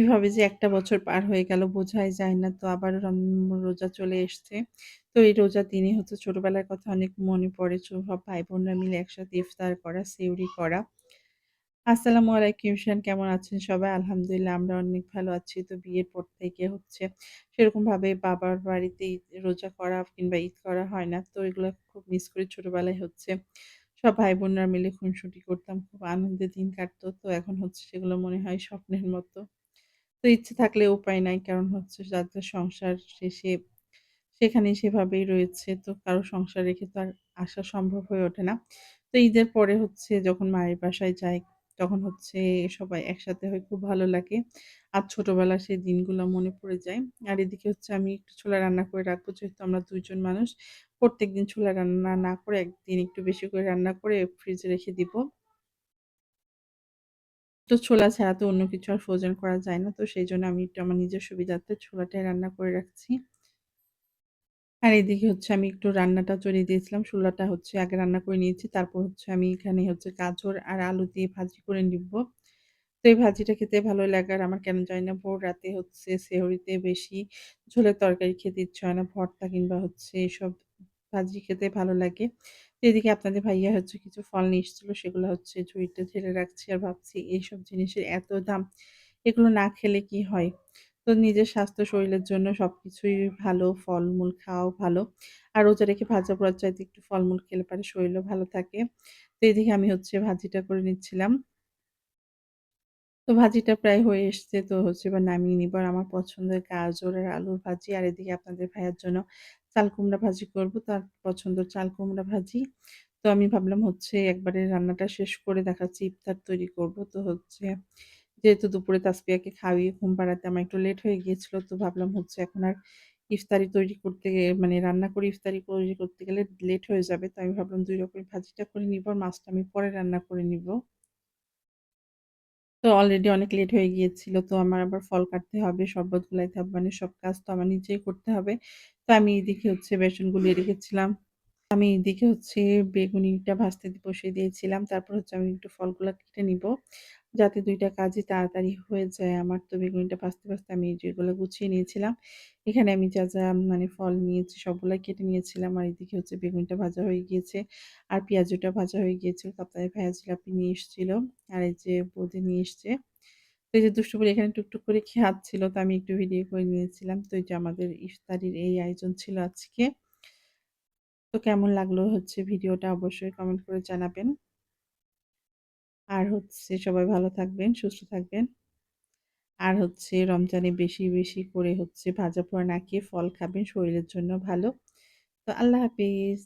কীভাবে যে একটা বছর পার হয়ে গেল বোঝাই যায় না। তো আবার রোজা চলে এসছে। তো এই রোজা দিনে হচ্ছে ছোটবেলার কথা অনেক মনে পড়ে। সব ভাই-বোনরা মিলে একসাথে ইফতার করা, সেহরি করা। আসসালামু আলাইকুম শান কেমন আছেন সবাই? আলহামদুলিল্লাহ আমরা অনেক ভালো আছি। তো বিয়ের পর থেকে হচ্ছে সেরকমভাবে বাবার বাড়িতে রোজা করা কিংবা ঈদ করা হয় না। তো এগুলো খুব মিস করি। ছোটবেলায় হচ্ছে সব ভাই-বোনরা মিলে খুনসুটি করতাম। খুব আনন্দে দিন কাটতো। তো এখন হচ্ছে সেগুলো মনে হয় স্বপ্নের মতো। তো ইচ্ছে থাকলে উপায় নাই। কারণ হচ্ছে যাদের সংসার শেষে সেখানে সেভাবেই রয়েছে। তো কারও সংসার রেখে তো আর আসা সম্ভব হয়ে ওঠে না। তো ঈদের পরে হচ্ছে যখন মায়ের বাসায় যাই, তখন হচ্ছে সবাই একসাথে হই খুব ভালো লাগে। আর ছোটবেলার সেই দিনগুলো মনে পড়ে যায়। আর এদিকে হচ্ছে আমি একটু ছোলা রান্না করে রাখব যেহেতু আমরা ২ জন মানুষ। প্রত্যেকদিন ছোলা রান্না না করে একদিন একটু বেশি করে রান্না করে ফ্রিজে রেখে দিব। তো ছোলা ছাড়া তো অন্য কিছু আর ফ্রোজেন করা যায় না। তো সেই জন্য আমি একটু আমার নিজের সুবিধার্থে ছোলাটাই রান্না করে রাখছি। আর এদিকে হচ্ছে আমি একটু রান্নাটা চড়িয়ে দিয়েছিলাম। ছোলাটা হচ্ছে আগে রান্না করে নিয়েছি। তারপর হচ্ছে আমি এখানে হচ্ছে গাজর আর আলু দিয়ে ভাজি করে নিব তো এই ভাজিটা খেতে ভালো লাগে আর আমার কেন জানি না ভোর রাতে হচ্ছে সেহরিতে বেশি ঝোলের তরকারি খেতে ইচ্ছে হয় না। ভর্তা কিংবা হচ্ছে এসব ভাজি খেতে ভালো লাগে। তো এদিকে আপনাদের ভাইয়া হচ্ছে কিছু ফল নিয়ে এসেছিল সেগুলো হচ্ছে ঝুড়িতে ঢেলে রাখছি আর ভাবছি এইসব জিনিসের এত দাম, এগুলো না খেলে কি হয়? তো নিজের স্বাস্থ্য শরীরের জন্য সবকিছুই ভালো, ফলমূল খাওয়াও ভালো। আর রোজা রেখে ভাজা পোড়ার চাইতে একটু ফলমূল খেলে পারে শরীরও ভালো থাকে। তো এদিকে আমি হচ্ছে ভাজিটা করে নিচ্ছিলাম। তো ভাজিটা প্রায় হয়ে এসছে। তো হচ্ছে এবার নামিয়ে নিবো। আর আমার পছন্দের গাজর আর আলুর ভাজি। আর এদিকে আপনাদের ভাইয়ার জন্য চাল কুমড়া ভাজি করব। তার পছন্দের চাল কুমড়া ভাজি। তো আমি ভাবলাম হচ্ছে একবারে রান্নাটা শেষ করে দেখাচ্ছি, ইফতার তৈরি করব। তো হচ্ছে যেহেতু দুপুরে তাসপিয়াকে খাইয়ে ঘুম পাড়াতে আমার একটু লেট হয়ে গিয়েছিল। তো ভাবলাম হচ্ছে এখন আর ইফতারি তৈরি করতে মানে রান্না করে ইফতারি তৈরি করতে গেলে লেট হয়ে যাবে। তো আমি ভাবলাম দুই রকমের ভাজিটা করে নিব আর মাছটা আমি পরে রান্না করে নিবো। তো অলরেডি অনেক লেট হয়ে গিয়েছিল। তো আমার আবার ফল কাটতে হবে, শরবত গুলাইতে হবে, মানে সব কাজ তো আমার নিজেই করতে হবে। তো আমি এদিকে হচ্ছে বেসন গুলিয়ে রেখেছিলাম। আমি এদিকে হচ্ছে বেগুনিটা ভাজতে বসিয়ে দিয়েছিলাম। তারপর হচ্ছে আমি একটু ফলগুলো কেটে নিবো। যাতে ২ টা কাজই তাড়াতাড়ি হয়ে যায় আমার। তো বেগুনিটা ভাজতে, ভাজতে আমি যেগুলো গুছিয়ে নিয়েছিলাম। এখানে আমি যা, যা মানে ফল নিয়েছি সবগুলাই কেটে নিয়েছিলাম। আর এদিকে হচ্ছে বেগুনটা ভাজা হয়ে গিয়েছে। আর পেঁয়াজুটা ভাজা হয়ে গিয়েছিল। আপনাদের ভাইয়া জিলাপি নিয়ে এসেছিল। আর এই যে বৌদি নিয়ে এসছে। তো এই যে দুষ্টু করে এখানে টুকটুক করে খাচ্ছিল। তো আমি একটু ভিডিও করে নিয়েছিলাম। তো এই যে আমাদের ইফতারির এই আয়োজন ছিল আজকে। তো কেমন লাগল হচ্ছে ভিডিওটা অবশ্যই কমেন্ট করে জানাবেন। আর হচ্ছে সবাই ভালো থাকবেন, সুস্থ থাকবেন। আর হচ্ছে রমজানে বেশি, বেশি করে হচ্ছে ভাজা পোড়া না খেয়ে ফল খাবেন শরীরের জন্য ভালো। তো আল্লাহ হাফিজ।